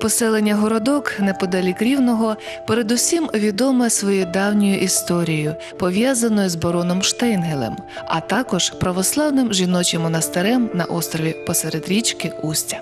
Поселення городок неподалік рівного передусім відоме своєю давньою історією, пов'язаною з бароном Штейнгелем, а також православним жіночим монастирем на острові посеред річки Устя.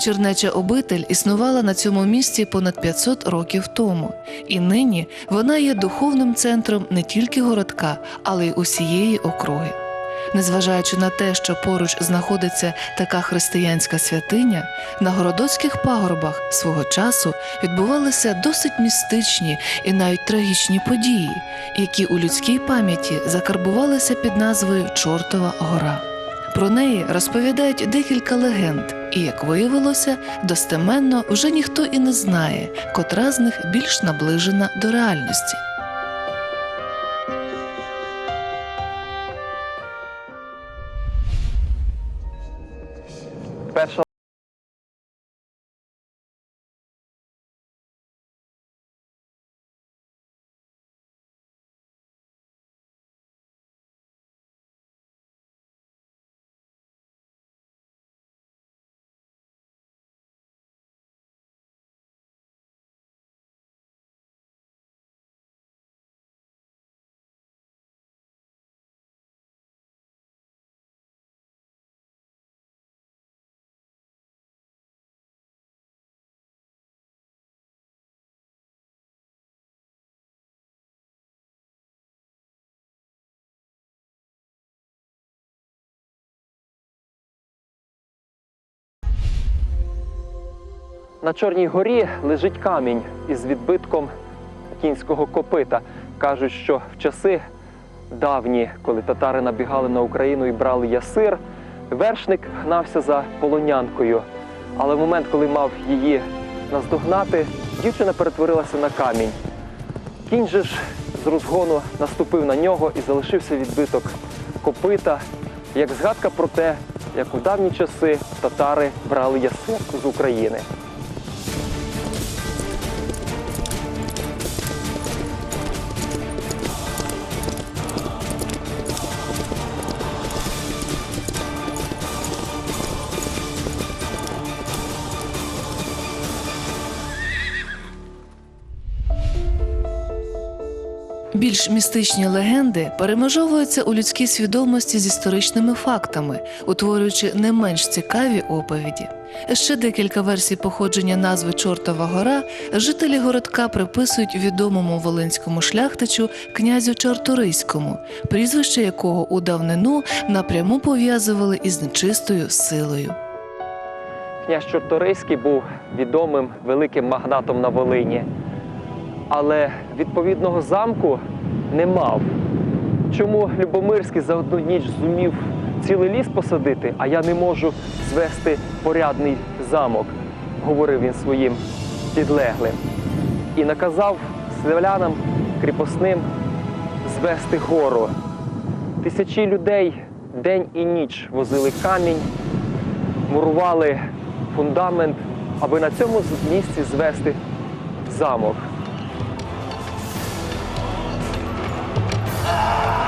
Чернеча обитель існувала на цьому місці понад 500 років тому, і нині вона є духовним центром не тільки городка, але й усієї округи. Незважаючи на те, що поруч знаходиться така християнська святиня, на городоцьких пагорбах свого часу відбувалися досить містичні і навіть трагічні події, які у людській пам'яті закарбувалися під назвою Чортова гора. Про неї розповідають декілька легенд, і, як виявилося, достеменно вже ніхто і не знає, котра з них більш наближена до реальності. На Чорній горі лежить камінь із відбитком кінського копита. Кажуть, що в часи давні, коли татари набігали на Україну і брали ясир, вершник гнався за полонянкою. Але в момент, коли мав її наздогнати, дівчина перетворилася на камінь. Кінь же ж з розгону наступив на нього і залишився відбиток копита, як згадка про те, як у давні часи татари брали ясир з України. Більш містичні легенди перемежовуються у людській свідомості з історичними фактами, утворюючи не менш цікаві оповіді. Ще декілька версій походження назви Чортова гора жителі городка приписують відомому волинському шляхтичу князю Чорторийському, прізвище якого у давнину напряму пов'язували із нечистою силою. Князь Чорторийський був відомим великим магнатом на Волині, але відповідного замку не мав. Чому Любомирський за одну ніч зумів цілий ліс посадити, а я не можу звести порядний замок, говорив він своїм підлеглим. І наказав селянам кріпосним звести гору. Тисячі людей день і ніч возили камінь, мурували фундамент, аби на цьому місці звести замок. В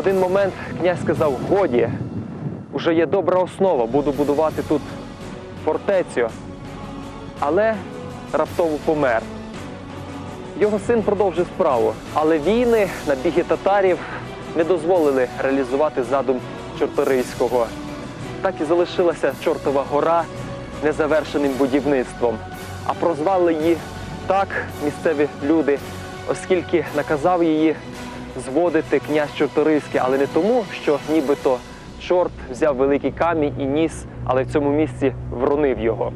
один момент князь сказав: годі, вже є добра основа, буду будувати тут фортецю. Але раптово помер. Його син продовжив справу, але війни, набіги татарів не дозволили реалізувати задум Чорторийського, так і залишилася Чортова гора незавершеним будівництвом. А прозвали її так місцеві люди, оскільки наказав її зводити князь Чорторийський, але не тому, що нібито чорт взяв великий камінь і ніс, але в цьому місці вронив його.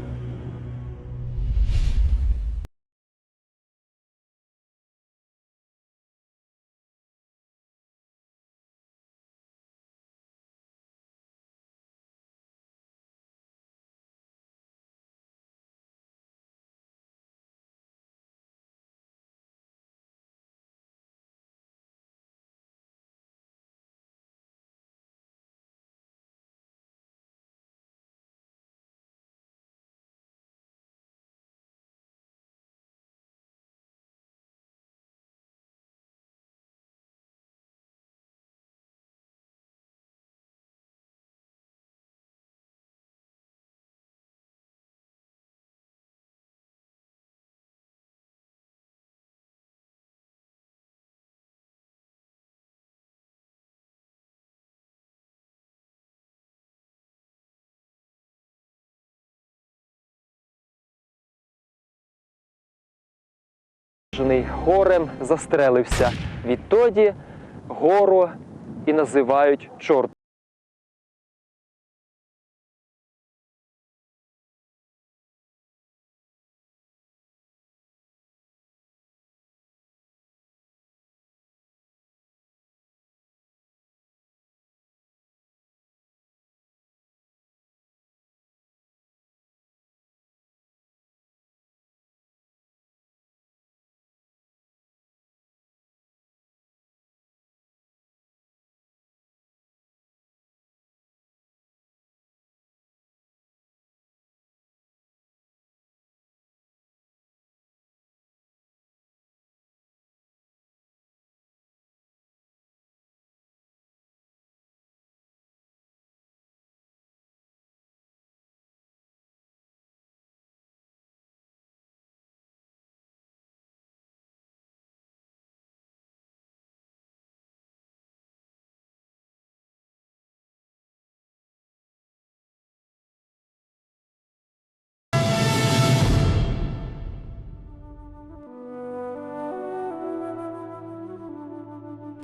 Жений горем застрелився. Відтоді гору і називають чорт.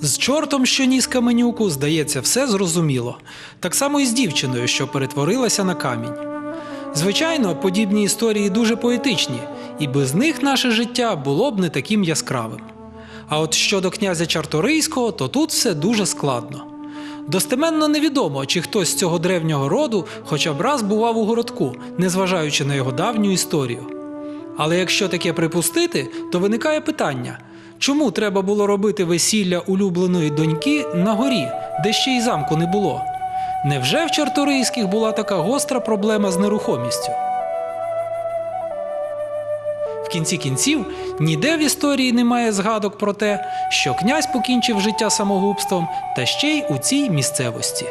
З чортом, що ніс каменюку, здається, все зрозуміло. Так само і з дівчиною, що перетворилася на камінь. Звичайно, подібні історії дуже поетичні, і без них наше життя було б не таким яскравим. А от щодо князя Чарторийського, то тут все дуже складно. Достеменно невідомо, чи хтось з цього древнього роду хоча б раз бував у городку, незважаючи на його давню історію. Але якщо таке припустити, то виникає питання: чому треба було робити весілля улюбленої доньки на горі, де ще й замку не було? Невже в Чарторийських була така гостра проблема з нерухомістю? В кінці кінців ніде в історії немає згадок про те, що князь покінчив життя самогубством та ще й у цій місцевості.